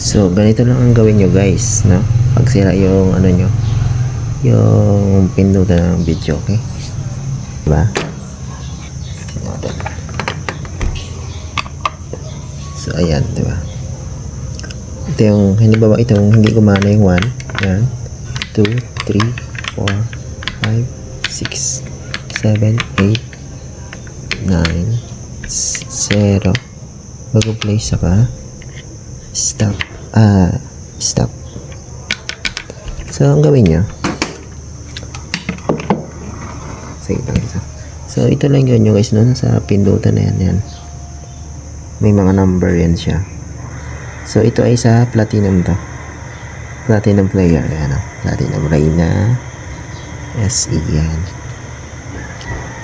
So, ganito lang ang gawin nyo guys, no? Pag sira yung ano nyo, yung pindutan ng video, okay? Diba? So, ayan, diba? Ito yung, hindi ba itong hindi gumana yung 1. Ayan. 2, 3, 4, 5, 6, 7, 8, 9, 0. Bago play saka stop. Ah, stop. So, ang gawin nyo. Sige lang isa. So, ito lang yun yung guys nun sa pindutan na yan. yan. May mga number yan siya. So, ito ay sa platinum to. Platinum player. Ayan o. Platinum Reyna. SE yan.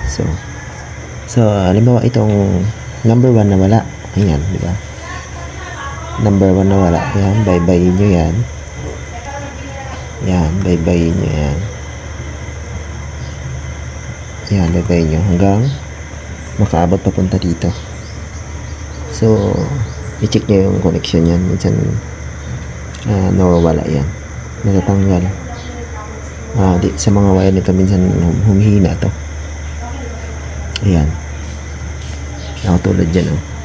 So, so, halimbawa itong number 1 na wala. Ayan, di ba? Number 1 na wala. Ayan, bye-bye nyo yan. Yan, bye-bye nyo yan. Yan, bye-bye nyo. Hanggang makaabot papunta dito. So, i-check nyo yung connection yan. Minsan, ah, nawawala yan. Natatanggal. Ah, di, sa mga wire nito, minsan hum- humihina to. Ayan. Ako tulad dyan, oh.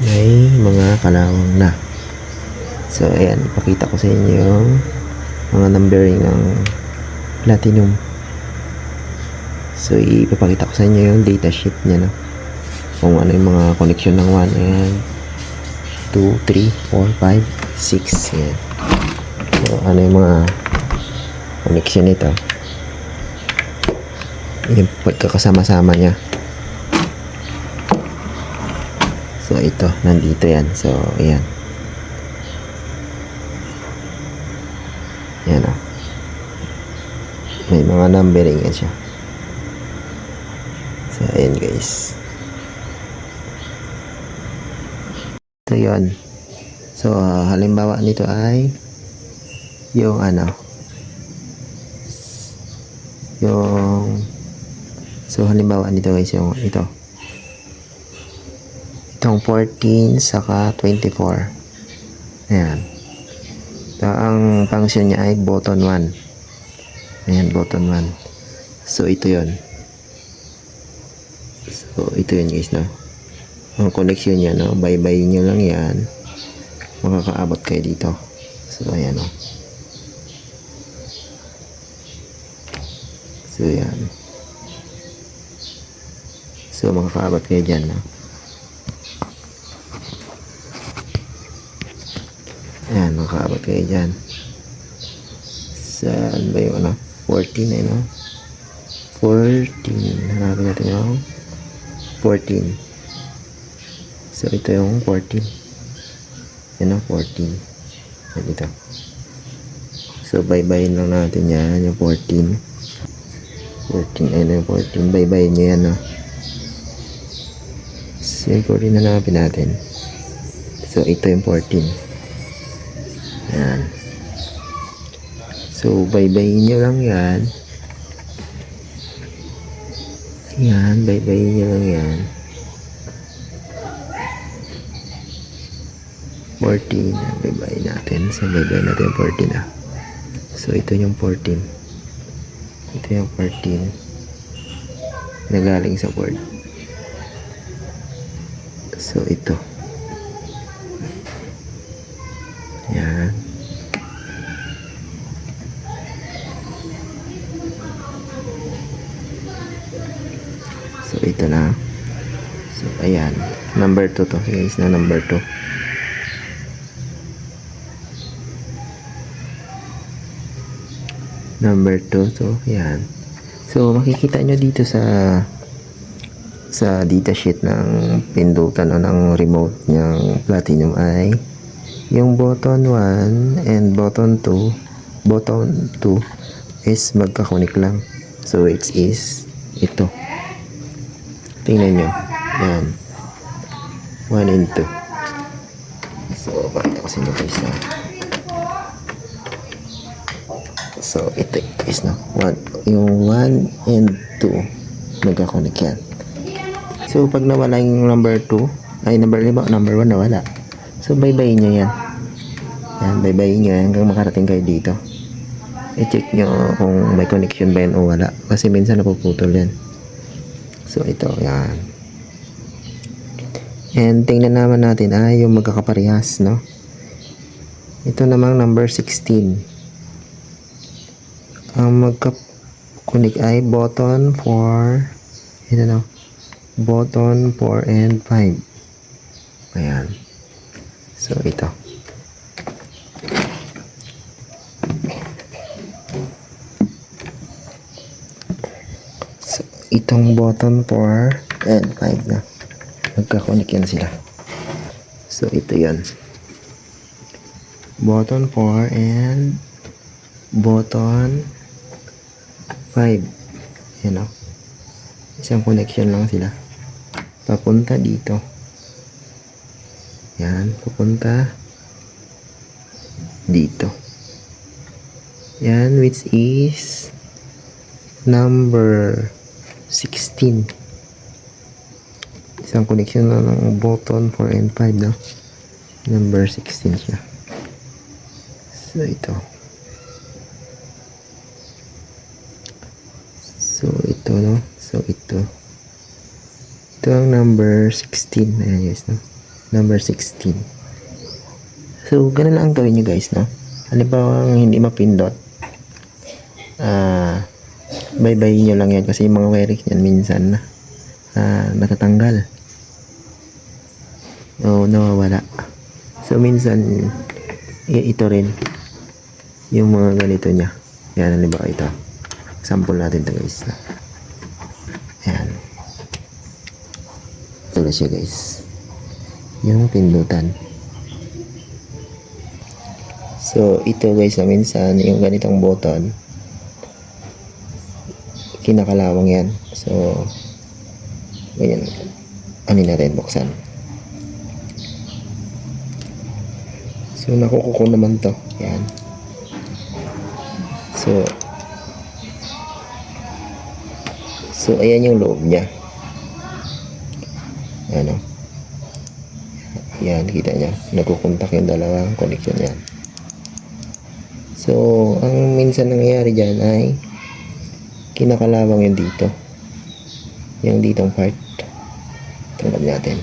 May mga kalawang na. So, ayan. Ipakita ko sa inyo yung mga numbering ng platinum. So, ipapakita ko sa inyo yung data sheet niya, no? Kung ano yung mga connection ng 1. Ayan. 2, 3, 4, 5, 6. Ayan. So, ano yung mga connection nito. Yung pagkakasama-sama niya. So, ito. Nandito yan. So, ayan. Ayan o. May mga numbering yan siya. So, ayan guys. Ito yun. So, ah, halimbawa nito ay yung ano yung so halimbawa nito guys yung ito itong 14 saka 24 ayan. Ito ang function niya ay button 1 ayan button 1 so ito yon so ito yun guys no? Ang connection niya no? Bye bye nyo lang yan. Makakaabot kayo dito. So ayan o so yan so makakaabot kayo dyan no ayan makakaabot kayo dyan. Saan ba yung ano? 14 eh no? 14 hanapin natin yung 14 so ito yung 14 yan o 14 yan ito. So bye-bye lang natin yan yung 14 14 ayun yung 14 bye-bye nyo yan o so yung 14 na hanapin natin. So ito yung 14 yan. So bye-bye nyo lang yan. Yan bye-bye nyo lang yan. 14 bye-bye natin. So bye-bye natin yung 14 ah. So ito yung 14 ito yung 14 na galing sa board. So ito ito na. So ayan. Number 2 to. Guys na number 2 number 2 so yan so makikita nyo dito sa sa data sheet ng pindutan o ng remote ng platinum ay yung button 1 and button 2 button 2 is magkakunik lang. So it is ito tingnan nyo yan 1 and 2 so pakita ko sa inyo guys na So, ito is no. One, yung 1 and 2 magkakonek yan. So, pag nawala yung number 2, ay number 5, number 1 nawala. So, baybayin nyo yan. Yan, baybayin nyo yan hanggang makarating kayo dito. I-check nyo kung may connection ba yan o wala. Kasi minsan napuputol yan. So, ito, yan. And tingnan naman natin ay yung magkakaparehas, no? Ito namang number 16. Ang magka-connect ay button 4, ito no, button 4 and 5. Ayan. So, ito. So, itong button 4 and 5 na. Magka-connect yan sila. So, ito yan. Button 4 and button 5. Yan o. Isang connection lang sila. Papunta dito. Yan. Papunta dito. Yan, which is number 16. Isang connection lang ng button 4 and 5, no? Number 16 siya. So, ito. So, ito, no? So, ito. Ito ang number 16. Ayan, guys, no? Number 16. So, ganun lang ang gawin nyo, guys, no? Halimbawa, hindi mapindot. Ah, baybayin nyo lang yan kasi yung mga wiring yan minsan na ah, natatanggal. O, nawawala. So, minsan, ito rin yung mga ganito niya. Yan, halimbawa ito. Sample natin to guys. Ayan. Ito na siya guys. Yung pindutan. So, ito guys minsan, yung ganitong button, kinakalawang yan. So, ganyan. Ano natin, buksan. So, nakukuko naman to. Yan. So, so, ayan yung loob niya. Ano? Yan, kita niya. Nagkukontak yung dalawang connection yan. So, ang minsan nangyayari dyan ay kinakalawang yung dito. Yung ditong part. Tanggal natin.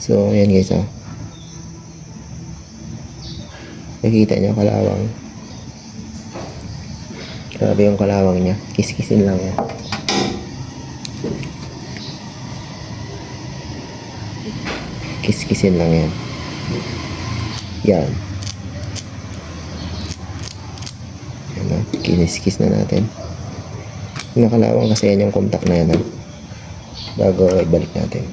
So, ayan guys, oh. Nakikita niyo kalawang. Grabe yung kalawang niya. Kiskisin lang yan. Kiskisin lang yan. Yan. Yan na. Kiniskis na natin. Nakalawang kasi yan yung contact na yan. ha. Bago ibalik natin.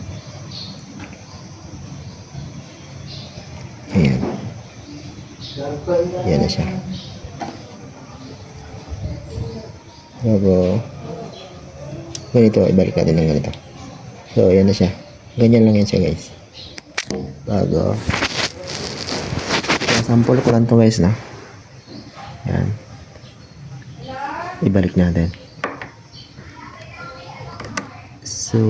Ayan. Yan na siya. Bago ganito, ibalik natin ng ganito. So, yan na siya. Ganyan lang yan siya, guys. Bago sample ko lang to guys na. Yan. Ibalik natin. So,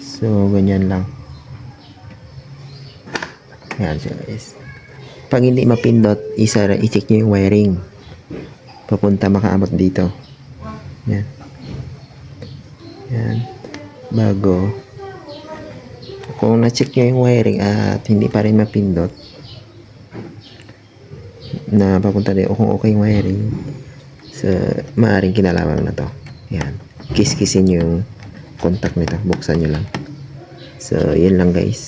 So, ganyan lang. Yan siya guys. Pag hindi mapindot, isa, i-check nyo yung wiring. Papunta makaabot dito. Yan. Yan. Bago. Kung na-check nyo yung wiring at hindi pa rin mapindot, na papunta din, o kung okay yung wiring, sa maaring kinalawang na to. Yan. Kiss-kissin yung contact nito. Buksan nyo lang. So, yun lang guys.